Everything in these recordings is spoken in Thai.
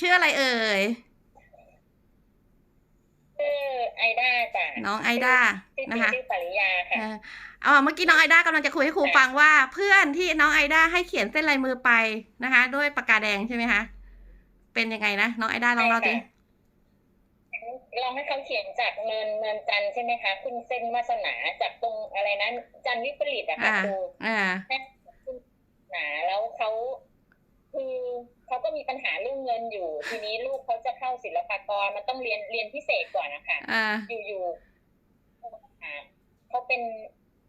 ชื่ออะไรเอ่ยชื่อไอด้าจ้ะน้องไอด้าชื่อจรินะงคะชื่อปริยาค่ะเออเอาเมื่อกี้น้องไอด้ากำลังจะคุยให้ครูฟังว่า เพื่อนที่น้องไอด้าให้เขียนเส้นลายมือไปนะคะ ด้วยปากกาแดงใช่ไหมคะเป็นยังไงนะน้องไอด้าลองเล่าดิใช่ลองให้เขาเขียนจากเนินเนินจันทร์ใช่ไหมคะขึ้นเส้นวาสนาจากตรงอะไรนะจันทร์วิปริตอะค่ะอ่าครูอ่าแค่ขึ้นหนาแล้วเขา คือเขาก็มีปัญหาเรื่องเงินอยู่ ทีนี้ลูกเขาจะเข้าศิลปากรมันต้องเรียนเรียนพิเศษก่อนนะคะอ่าอยู่ๆอ่าเขาเป็น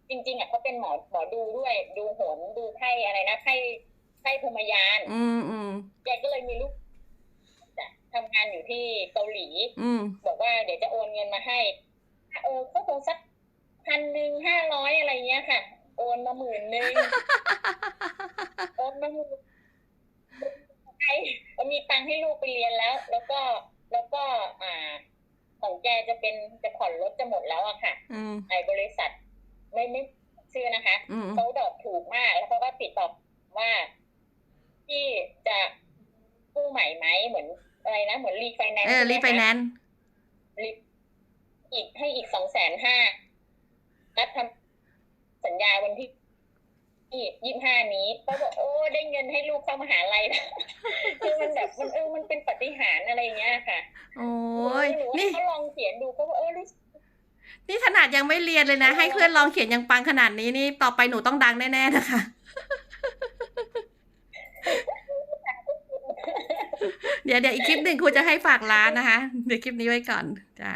จริง ๆอะเขาเป็นหมอหมอดูด้วย ดูโหนดูไพ่อะไรนะไพ่ไพ่พรหมยาน อืมอืมแกก็เลยมีลูกจะทำงานอยู่ที่เกาหลีอืมบอกว่าเดี๋ยวจะโอนเงินมาให้เออก็คงสักพันหนึ่งห้าร้อยอะไรเงี้ยค่ะ โอนมาหมื่นหนึ่ง โอนมาหมื่นไอ้มีตังค์ให้ลูกไปเรียนแล้ว แล้วก็แล้วก็อ่า ของแกจะเป็นจะผ่อนรถจะหมดแล้วอะค่ะอืมไอ้บริษัท ไม่ไม่ชื่อนะคะอืมเขาดอกถูกมากแล้วเขาก็ติดต่อว่าที่จะกู้ใหม่ไหมเหมือนอะไรนะเหมือนรีไฟแนนซ์เออรีไฟแนนซ์อีกให้อีกสองแสนห้านัดทำสัญญาวันที่ยี่ห้านี้เขาบอกโอ้ได้เงินให้ลูกเข้ามหาลัยแล้ว นดูเขาบอกเออรู้สึกนี่ขนาดยังไม่เรียนเลยนะ ให้เพื่อนลองเขียนยังปังขนาดนี้นี่ต่อไปหนูต้องดังแน่ๆนะคะเดี๋ยวเดี๋ยวอีกคลิปหนึ่งครูจะให้ฝากร้านนะคะ เดี๋ยวคลิปนี้ไว้ก่อนจ้า